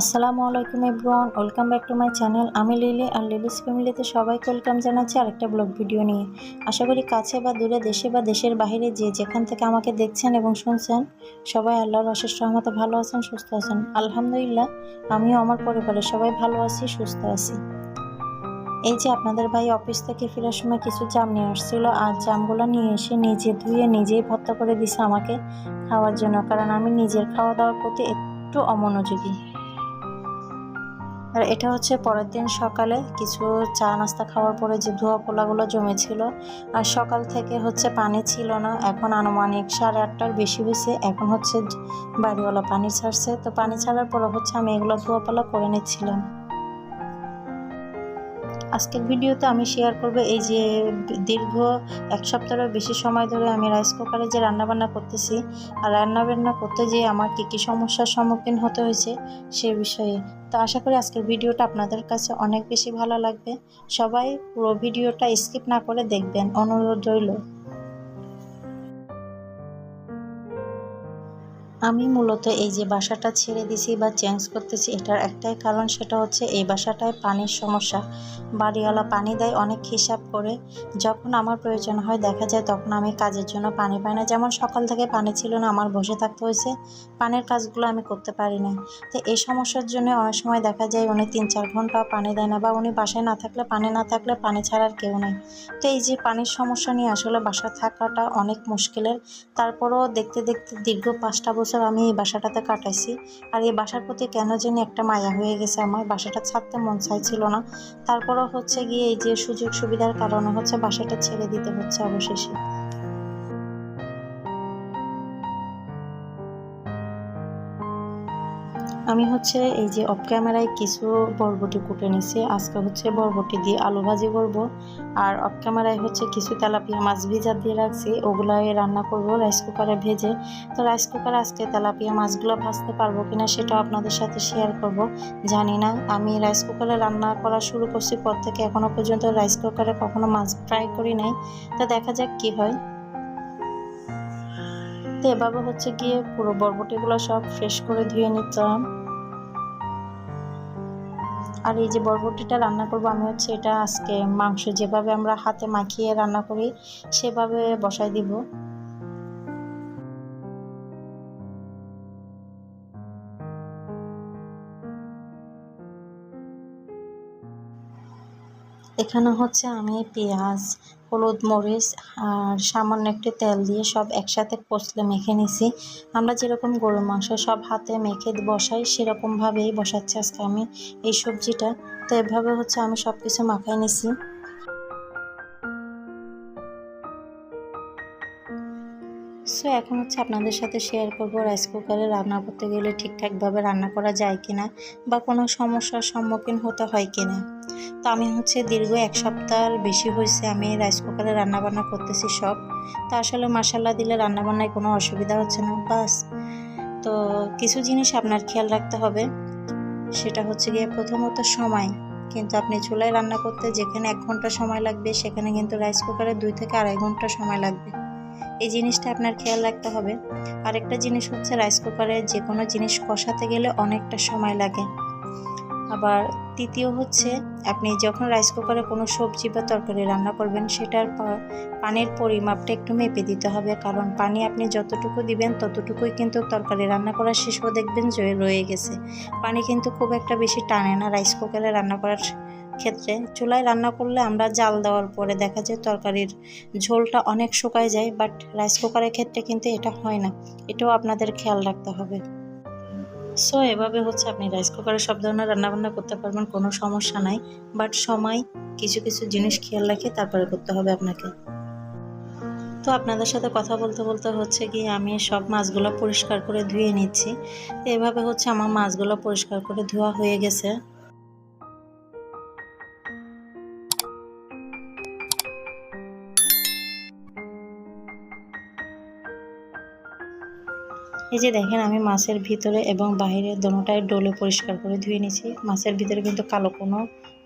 আসসালামু আলাইকুম everyone, welcome back to my channel. আমি লিলি আর লিলিস ফ্যামিলিতে সবাইকে ওয়েলকাম জানাচ্ছি আরেকটা ব্লগ ভিডিও নিয়ে। আশা করি কাছে বা দূরে, দেশে বা দেশের বাইরে যে যেখান থেকে আমাকে দেখছেন এবং শুনছেন, সবাই আল্লাহর অশেষ রহমতে ভালো আছেন, সুস্থ আছেন। আলহামদুলিল্লাহ, আমিও আমার পরিবারের সবাই ভালো আছি, সুস্থ আছি। এই যে আপনাদের ভাই অফিস থেকে ফেরার সময় কিছু জাম নিয়ে আসছিল, আর জামগুলো নিয়ে এসে নিজে ধুয়ে নিজেই ভর্তা করে দিছে আমাকে খাওয়ার জন্য, কারণ আমি নিজের খাওয়া দাওয়ার প্রতি একটু অমনোযোগী। আর এটা হচ্ছে পরের দিন সকালে কিছু চা নাস্তা খাওয়ার পরে যে ধোয়া পোলাগুলো জমেছিল, আর সকাল থেকে হচ্ছে পানি ছিল না, এখন আনুমানিক সাড়ে আটটার বেশি হয়েছে, এখন হচ্ছে বাড়িওয়ালা পানি ছাড়ছে। তো পানি ছাড়ার পরে হচ্ছে আমি এগুলো ধোয়া পোলা করে নিচ্ছিলাম। আজকের ভিডিওতে আমি শেয়ার করব এই যে দীর্ঘ এক সপ্তাহের বেশি সময় ধরে আমি রাইস কুকারে যে রান্নাবান্না করতেছি, আর রান্নাবান্না করতে যেয়ে আমার কী কী সমস্যার সম্মুখীন হতে হয়েছে সে বিষয়ে তো আশা করি আজকের ভিডিওটা আপনাদের কাছে অনেক বেশি ভালো লাগবে। সবাই পুরো ভিডিওটা স্কিপ না করে দেখবেন। অনুরোধ রইল। আমি মূলত এই যে বাসাটা ছেড়ে দিছি বা চেঞ্জ করতেছি, এটার একটাই কারণ সেটা হচ্ছে এই বাসাটায় পানির সমস্যা। বাড়িওয়ালা পানি দেয়, অনেক হিসাব করে। যখন আমার প্রয়োজন হয়, দেখা যায় তখন আমি কাজের জন্য পানি পাই না। যেমন সকাল থেকে পানি ছিল না, আমার বসে থাকতে হয়েছে। পানির কাজগুলো আমি করতে পারি না। তো এই সমস্যার জন্য অনেক সময় দেখা যায় উনি তিন চার ঘণ্টা পানি দেয় না বা উনি বাসায় না থাকলে, পানি না থাকলে পানি ছাড়ার কেউ নেই। তো এই যে পানির সমস্যা নিয়ে আসলে বাসা থাকাটা অনেক মুশকিলের। তারপরও দেখতে দেখতে দীর্ঘ পাঁচটা বছর আমি এই বাসাটাতে কাটাইছি। আর এই বাসার প্রতি কেন যেন একটা মায়া হয়ে গেছে আমার। বাসাটা ছাড়তে মন চাইছিল না। তারপরও হচ্ছে গিয়ে এই যে সুযোগ সুবিধার কারণে হচ্ছে বাসাটা ছেড়ে দিতে হচ্ছে অবশেষে। আমি হচ্ছে এই যে অফ ক্যামেরায় কিছু বরবটি কুটে নিছি। আজকে হচ্ছে বরবটি দিয়ে আলু ভাজি করব। আর অফ ক্যামেরায় হচ্ছে কিছু তেলাপিয়া মাছ ভিজা দিয়ে রাখছি। ওগুলাই রান্না করব রাইস কুকারে ভেজে। তো রাইস কুকারে আজকে তেলাপিয়া মাছগুলো ভাজতে পারব কিনা সেটা আপনাদের সাথে শেয়ার করব। জানি না। আমি রাইস কুকারে রান্না করা শুরু করছি, পর থেকে এখনও পর্যন্ত রাইস কুকারে কখনো মাছ ফ্রাই করি নাই। তো দেখা যাক কি হয়। তো এভাবে হচ্ছে গিয়ে পুরো বরবটিগুলো সব ফ্রেশ করে ধুয়ে নিতাম। আর এই যে বরবটিটা রান্না করব, আমি হচ্ছে এটা আজকে মাংস যেভাবে আমরা হাতে মাখিয়ে রান্না করি, সেভাবে বসাই দিব। এখানে হচ্ছে আমি পেঁয়াজ হলুদ মরিচ আর সামান্য একটু তেল দিয়ে সব একসাথে কষলে মেখে নিছি। আমরা যেরকম গরুর মাংস সব হাতে মেখে বসাই, সেরকমভাবেই বসাচ্ছি আজকে আমি এই সবজিটা। তো এভাবে হচ্ছে আমি সব কিছু মাখাই নিছি। সো এখন হচ্ছে আপনাদের সাথে শেয়ার করব রাইস কুকারে রান্না করতে গেলে ঠিকঠাকভাবে রান্না করা যায় কিনা বা কোনো সমস্যার সম্মুখীন হতে হয় কিনা। তো আমি হচ্ছে দীর্ঘ এক সপ্তাহ বেশি হয়েছে আমি রাইস কুকারে রান্নাবান্না করতেছি সব। তো আসলে মশালা দিলে রান্নাবান্নায় কোনো অসুবিধা হচ্ছে না, বাস। তো কিছু জিনিস আপনার খেয়াল রাখতে হবে, সেটা হচ্ছে গিয়ে প্রথমত সময়। কিন্তু আপনি চুলায় রান্না করতে যেখানে এক ঘণ্টা সময় লাগবে, সেখানে কিন্তু রাইস কুকারে দুই থেকে আড়াই ঘণ্টা সময় লাগবে। এই জিনিসটা আপনার খেয়াল রাখতে হবে। আরেকটা জিনিস হচ্ছে রাইস কুকারে যে কোনো জিনিস কষাতে গেলে অনেকটা সময় লাগে। আবার তৃতীয় হচ্ছে, আপনি যখন রাইস কুকারে কোনো সবজি বা তরকারি রান্না করবেন, সেটার পানির পরিমাপটা একটু মেপে দিতে হবে। কারণ পানি আপনি যতটুকু দিবেন, ততটুকুই কিন্তু তরকারি রান্না করার শেষও দেখবেন রয়ে গেছে। পানি কিন্তু খুব একটা বেশি টানে না। রাইস কুকারে রান্না করার ক্ষেত্রে চুলায় রান্না করলে আমরা জাল দেওয়ার পরে দেখা যায় তরকারির ঝোলটা অনেক শুকায় যায় বাট রাইস কুকারের ক্ষেত্রে কিন্তু এটা হয় না। এটাও আপনাদের খেয়াল রাখতে হবে। সো এভাবে হচ্ছে আপনি রাইস কুকারে সব ধরনের রান্নাবান্না করতে পারবেন, কোনো সমস্যা নাই। বাট সময়, কিছু কিছু জিনিস খেয়াল রাখে তারপরে করতে হবে আপনাকে। তো আপনাদের সাথে কথা বলতে বলতে হচ্ছে কি, আমি সব মাছগুলো পরিষ্কার করে ধুয়ে নিচ্ছি। এভাবে হচ্ছে আমার মাছগুলো পরিষ্কার করে ধোয়া হয়ে গেছে। এই যে দেখেন, আমি মাছের ভিতরে এবং বাইরে দোনোটাই ডোলে পরিষ্কার করে ধুয়ে নিয়েছি। মাছের ভিতরে কিন্তু কালো কোনো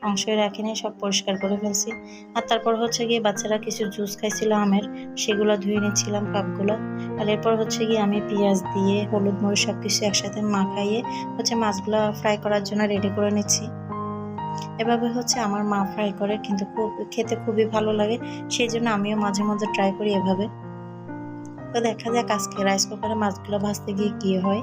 অংশই রাখিনি সব পরিষ্কার করে ফেলছি। আর তারপর হচ্ছে গিয়ে বাচ্চারা কিছু জুস খাইছিল আমের, সেগুলো ধুয়ে নিচ্ছিলাম কাপগুলো। আর এরপর হচ্ছে গিয়ে আমি পেঁয়াজ দিয়ে, হলুদ মরিচ সব কিছু একসাথে মাখাইয়ে হচ্ছে মাছগুলো ফ্রাই করার জন্য রেডি করে নিচ্ছি। এভাবে হচ্ছে আমার মা ফ্রাই করে, কিন্তু খুব, খেতে খুবই ভালো লাগে। সেই জন্য আমিও মাঝে মধ্যে ট্রাই করি এভাবে। তো দেখা যাক আজকে রাইস কুকারে মাছগুলো ভাজতে গিয়ে কী হয়।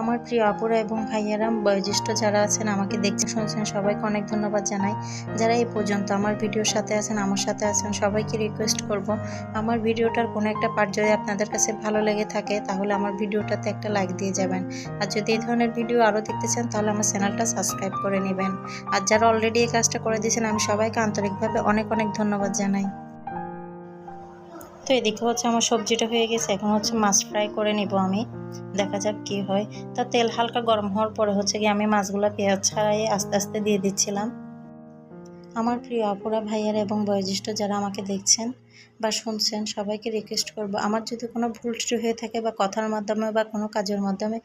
আমার প্রিয় আপুরা এবং ভাইয়ারা, বয়োজ্যেষ্ঠ যারা আছেন, আমাকে দেখতে শুনছেন, সবাইকে অনেক ধন্যবাদ জানাই। যারা এই পর্যন্ত আমার ভিডিওর সাথে আছেন, আমার সাথে আছেন, সবাইকে রিকোয়েস্ট করব। আমার ভিডিওটার কোনো একটা পার্ট যদি আপনাদের কাছে ভালো লেগে থাকে, তাহলে আমার ভিডিওটাতে একটা লাইক দিয়ে যাবেন। আর যদি এই ধরনের ভিডিও আরও দেখতে চান, তাহলে আমার চ্যানেলটা সাবস্ক্রাইব করে নেবেন। আর যারা অলরেডি এই কাজটা করে দিয়েছেন, আমি সবাইকে আন্তরিকভাবে অনেক অনেক ধন্যবাদ জানাই। তো এদিকে হচ্ছে আমার সবজিটা হয়ে গেছে, এখন হচ্ছে মাছ ফ্রাই করে নিব আমি। দেখা যাক কি হয়। তা তেল হালকা গরম হওয়ার পরে হচ্ছে কি আমি মাছগুলো পেঁয়াজ ছাড়াই আস্তে আস্তে দিয়ে দিচ্ছিলাম। আমার প্রিয় অপরা ভাইয়ার এবং বয়োজ্যেষ্ঠ যারা আমাকে দেখছেন বা শুনছেন, সবাইকে রিকোয়েস্ট করব, আমার যদি কোনো ভুল ত্রুটি হয়ে থাকে বা কথার মাধ্যমে বা কোনো কাজের মাধ্যমে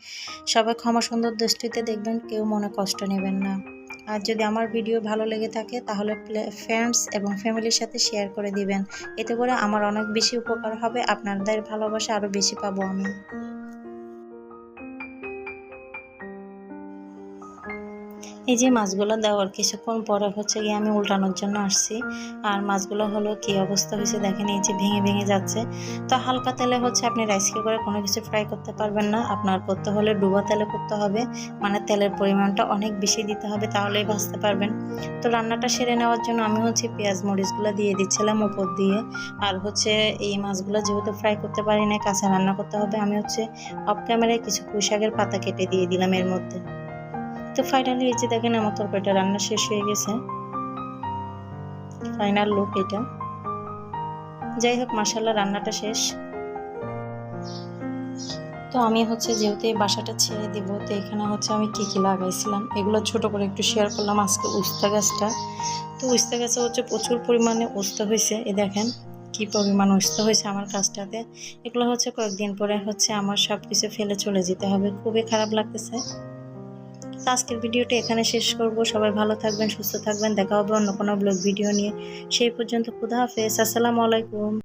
সবাই ক্ষমা সুন্দর দৃষ্টিতে দেখবেন, কেউ মনে কষ্ট নেবেন না। আর যদি আমার ভিডিও ভালো লেগে থাকে, তাহলে ফ্রেন্ডস এবং ফ্যামিলির সাথে শেয়ার করে দিবেন। এতে করে আমার অনেক বেশি উপকার হবে, আপনাদের ভালোবাসা আরও বেশি পাবো আমি। এই যে মাছগুলো দেওয়ার কিছুক্ষণ পরে হচ্ছে গিয়ে আমি উল্টানোর জন্য আসছি। আর মাছগুলো হলো কি অবস্থা হয়েছে দেখেন, এই যে ভেঙে ভেঙে যাচ্ছে। তো হালকা তেলে হচ্ছে আপনি রাইস কুকারে কোনো কিছু ফ্রাই করতে পারবেন না। আপনার করতে হলে ডুবা তেলে করতে হবে মানে তেলের পরিমাণটা অনেক বেশি দিতে হবে, তাহলেই ভাজতে পারবেন। তো রান্নাটা সেরে নেওয়ার জন্য আমি হচ্ছে পেঁয়াজ মরিচগুলো দিয়ে দিচ্ছিলাম উপর দিয়ে। আর হচ্ছে এই মাছগুলো যেহেতু ফ্রাই করতে পারি না কাঁচা রান্না করতে হবে, আমি হচ্ছে অফ ক্যামেরায় কিছু পুঁইশাকের পাতা কেটে দিয়ে দিলাম এর মধ্যে। তো ফাইনালি এই যে দেখেন আমার তরকারিটা রান্না শেষ হয়ে গেছে। ফাইনাল লুক এটা। যাই হোক মাসাল্লাহ রান্নাটা শেষ। তো আমি হচ্ছে যেহেতু এই বাসাটা ছেড়ে দিব, তো এখানে হচ্ছে আমি কী কী লাগাইছিলাম, এগুলো ছোট করে একটু শেয়ার করলাম আজকে উস্তা গাছটা। তো উস্তা গাছে হচ্ছে প্রচুর পরিমাণে উস্তা হয়েছে এ দেখেন কি পরিমাণ উস্তা হয়েছে আমার কাজটাতে এগুলো হচ্ছে কয়েকদিন পরে হচ্ছে আমার সব কিছু ফেলে চলে যেতে হবে, খুবই খারাপ লাগতেছে। তো আজকের ভিডিওটা এখানে শেষ করব। সবাই ভালো থাকবেন, সুস্থ থাকবেন। দেখা হবে অন্য কোনো ব্লগ ভিডিও নিয়ে। সেই পর্যন্ত খুদা হাফেজ। আসসালামু আলাইকুম।